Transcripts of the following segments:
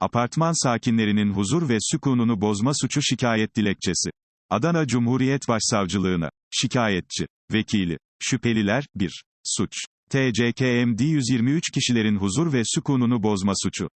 Apartman sakinlerinin huzur ve sükununu bozma suçu şikayet dilekçesi. Adana Cumhuriyet Başsavcılığına. Şikayetçi. Vekili. Şüpheliler, 1. Suç. TCKMD 123 kişilerin huzur ve sükununu bozma suçu.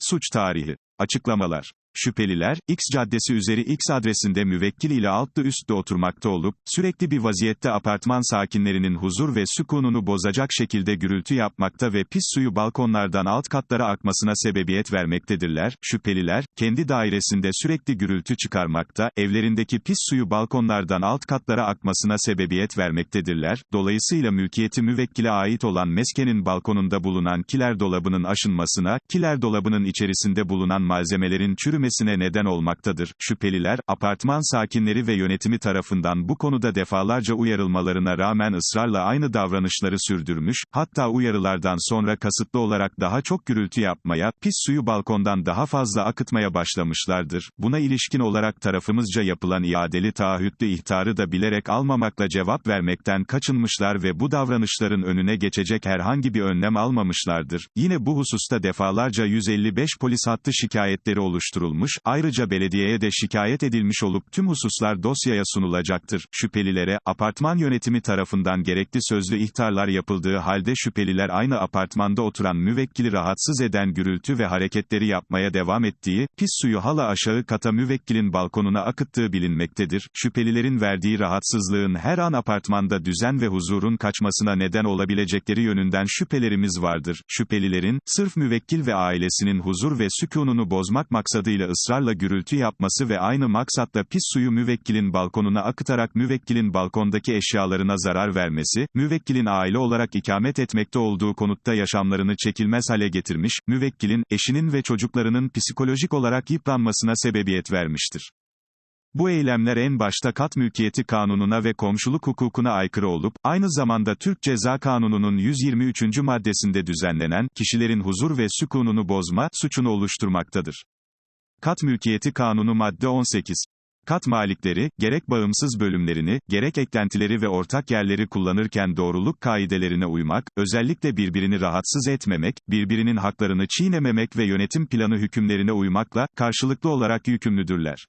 Suç tarihi. Açıklamalar. Şüpheliler, X caddesi üzeri X adresinde müvekkil ile altlı üstte oturmakta olup, sürekli bir vaziyette apartman sakinlerinin huzur ve sükununu bozacak şekilde gürültü yapmakta ve pis suyu balkonlardan alt katlara akmasına sebebiyet vermektedirler. Şüpheliler, kendi dairesinde sürekli gürültü çıkarmakta, evlerindeki pis suyu balkonlardan alt katlara akmasına sebebiyet vermektedirler. Dolayısıyla mülkiyeti müvekkile ait olan meskenin balkonunda bulunan kiler dolabının aşınmasına, kiler dolabının içerisinde bulunan malzemelerin çürümesine neden olmaktadır. Şüpheliler, apartman sakinleri ve yönetimi tarafından bu konuda defalarca uyarılmalarına rağmen ısrarla aynı davranışları sürdürmüş, hatta uyarılardan sonra kasıtlı olarak daha çok gürültü yapmaya, pis suyu balkondan daha fazla akıtmaya başlamışlardır. Buna ilişkin olarak tarafımızca yapılan iadeli taahhütlü ihtarı da bilerek almamakla cevap vermekten kaçınmışlar ve bu davranışların önüne geçecek herhangi bir önlem almamışlardır. Yine bu hususta defalarca 155 polis hattı şikayetleri oluşturulmuş, ayrıca belediyeye de şikayet edilmiş olup tüm hususlar dosyaya sunulacaktır. Şüphelilere, apartman yönetimi tarafından gerekli sözlü ihtarlar yapıldığı halde şüpheliler aynı apartmanda oturan müvekkili rahatsız eden gürültü ve hareketleri yapmaya devam ettiği, pis suyu hala aşağı kata müvekkilin balkonuna akıttığı bilinmektedir. Şüphelilerin verdiği rahatsızlığın her an apartmanda düzen ve huzurun kaçmasına neden olabilecekleri yönünden şüphelerimiz vardır. Şüphelilerin, sırf müvekkil ve ailesinin huzur ve sükununu bozmak maksadıyla ısrarla gürültü yapması ve aynı maksatla pis suyu müvekkilin balkonuna akıtarak müvekkilin balkondaki eşyalarına zarar vermesi, müvekkilin aile olarak ikamet etmekte olduğu konutta yaşamlarını çekilmez hale getirmiş, müvekkilin, eşinin ve çocuklarının psikolojik olarak yıpranmasına sebebiyet vermiştir. Bu eylemler en başta kat mülkiyeti kanununa ve komşuluk hukukuna aykırı olup, aynı zamanda Türk Ceza Kanunu'nun 123. maddesinde düzenlenen, kişilerin huzur ve sükununu bozma, suçunu oluşturmaktadır. Kat Mülkiyeti Kanunu Madde 18. Kat malikleri, gerek bağımsız bölümlerini, gerek eklentileri ve ortak yerleri kullanırken doğruluk kaidelerine uymak, özellikle birbirini rahatsız etmemek, birbirinin haklarını çiğnememek ve yönetim planı hükümlerine uymakla, karşılıklı olarak yükümlüdürler.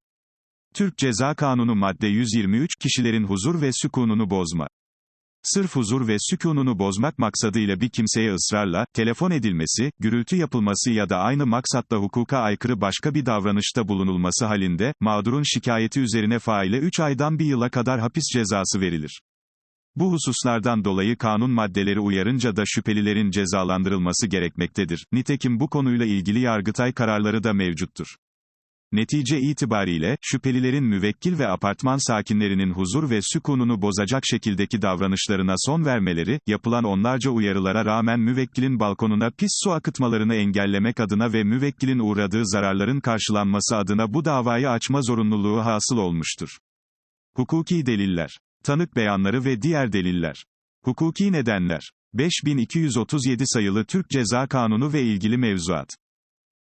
Türk Ceza Kanunu Madde 123, kişilerin huzur ve sükununu bozma. Sırf huzur ve sükununu bozmak maksadıyla bir kimseye ısrarla, telefon edilmesi, gürültü yapılması ya da aynı maksatla hukuka aykırı başka bir davranışta bulunulması halinde, mağdurun şikayeti üzerine faile 3 aydan 1 yıla kadar hapis cezası verilir. Bu hususlardan dolayı kanun maddeleri uyarınca da şüphelilerin cezalandırılması gerekmektedir. Nitekim bu konuyla ilgili Yargıtay kararları da mevcuttur. Netice itibariyle, şüphelilerin müvekkil ve apartman sakinlerinin huzur ve sükununu bozacak şekildeki davranışlarına son vermeleri, yapılan onlarca uyarılara rağmen müvekkilin balkonuna pis su akıtmalarını engellemek adına ve müvekkilin uğradığı zararların karşılanması adına bu davayı açma zorunluluğu hasıl olmuştur. Hukuki deliller. Tanık beyanları ve diğer deliller. Hukuki nedenler. 5237 sayılı Türk Ceza Kanunu ve ilgili mevzuat.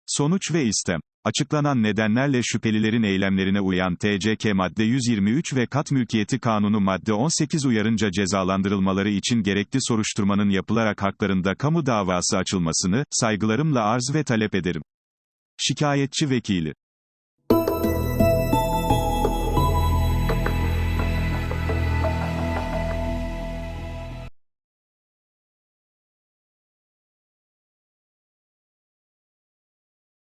Sonuç ve istem. Açıklanan nedenlerle şüphelilerin eylemlerine uyan TCK madde 123 ve kat mülkiyeti kanunu madde 18 uyarınca cezalandırılmaları için gerekli soruşturmanın yapılarak haklarında kamu davası açılmasını, saygılarımla arz ve talep ederim. Şikayetçi Vekili